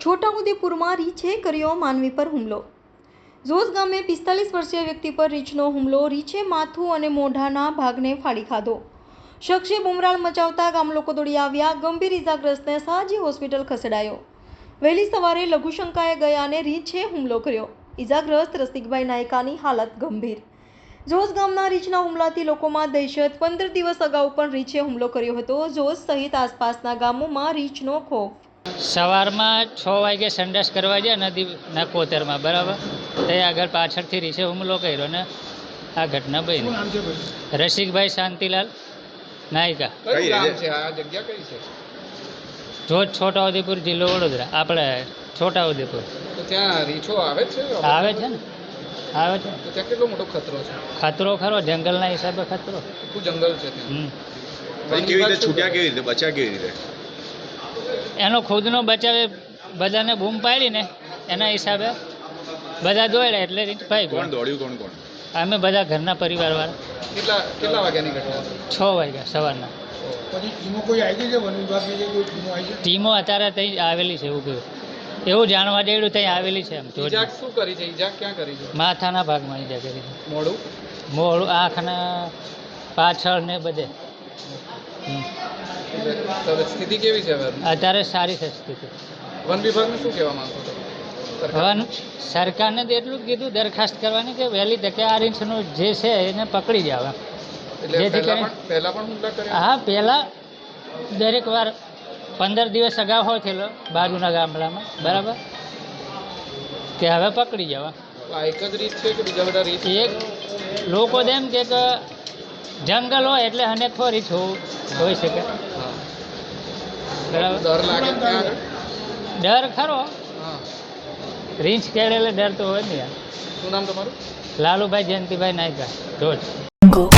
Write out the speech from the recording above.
છોટાઉદેપુરમાં રીછે કર્યો માનવી પર હુમલો. ઝોઝ ગામે પિસ્તાલીસ વર્ષીય વ્યક્તિ પર રીંછનો હુમલો, રીંછે માથું અને મોઢાના ભાગને ફાડી ખાધો. શખ્સે બુમરાળ મચાવતા ગામ લોકો દોડી આવ્યા, ગંભીર ઇજાગ્રસ્તને સાજી હોસ્પિટલ ખસેડાયો. વહેલી સવારે લઘુશંકાએ ગયા અને રીંછે હુમલો કર્યો. ઇજાગ્રસ્ત રસિકભાઈ નાયકાની હાલત ગંભીર. ઝોઝ ગામના રીંછના હુમલાથી લોકોમાં દહેશત. પંદર દિવસ અગાઉ પણ રીંછે હુમલો કર્યો હતો. ઝોઝ સહિત આસપાસના ગામોમાં રીંછનો ખોફ સવારમાં છ વાગે સંડાસ કરવા ગયા નદીના કોતરમાં બરાબર? તે આગળ પાછળથી રીસે હુમલો કર્યો ને આ ઘટના બની. રસિકભાઈ શાંતિલાલ નાયકા. કયું કઈ ગામ રીતે? છે? આ જગ્યા કઈ છે? જોત છોટાઉદેપુર જિલ્લો વડોદરા આપણે છોટાઉદેપુર. તો આવે છે? આવે છે ને? આવે છે. કેટલો મોટો ખતરો છે? ખતરો ખરો જંગલના હિસાબે ખતરો. જંગલ છે ત્યાં. હમ. ભાઈ કેવી રીતે છૂટ્યા કેવી રીતે બચ્યા કેવી રીતે? એનો ખુદનો બચાવે બધાને બૂમ પાડીને એના હિસાબે બધા દોડ્યા એટલે રીંચ ભાઈ કોણ દોડ્યું કોણ કોણ? અમે બધા ઘરના પરિવારવાળા. કેટલા કેટલા વાગ્યાની ઘટના છ? વાગ્યા સવારના. ટીમો અત્યારે ત્યાં આવેલી છે એવું કહ્યું એવું જાણવા જેવું ત્યાં આવેલી છે એમ શું કરી છે? ઈજા ક્યાં કરી છે? માથાના ભાગમાં ઈજા કરી છે. મોડું મોડું આંખના પાછળ ને બધે. હમ. સ્થિતિ કેવી છે અત્યારે સારી છે સ્થિતિ. વન વિભાગને શું કહેવા માંગો છો? વન સરકારને તો એટલું જ કીધું દરખાસ્ત કરવાની કે વહેલી તકે આ રીંછનું જે છે એને પકડી જાવ જેથી કરી હા પહેલાં દરેક વાર પંદર દિવસ અગાઉ હોય થયેલો બાજુના ગામડામાં બરાબર? કે હવે પકડી જવા. એક જ રીત છે કે બીજા બધા રીત? એક લોકો એમ કે જંગલ હોય એટલે અનેક ફરી છો હોઈ શકે. બરાબર? ડર ખરો. રીંછ કેળે એટલે ડર તો હોય ને યાર. શું નામ તમારું? લાલુભાઈ જયંતિભાઈ નાયકા. Go.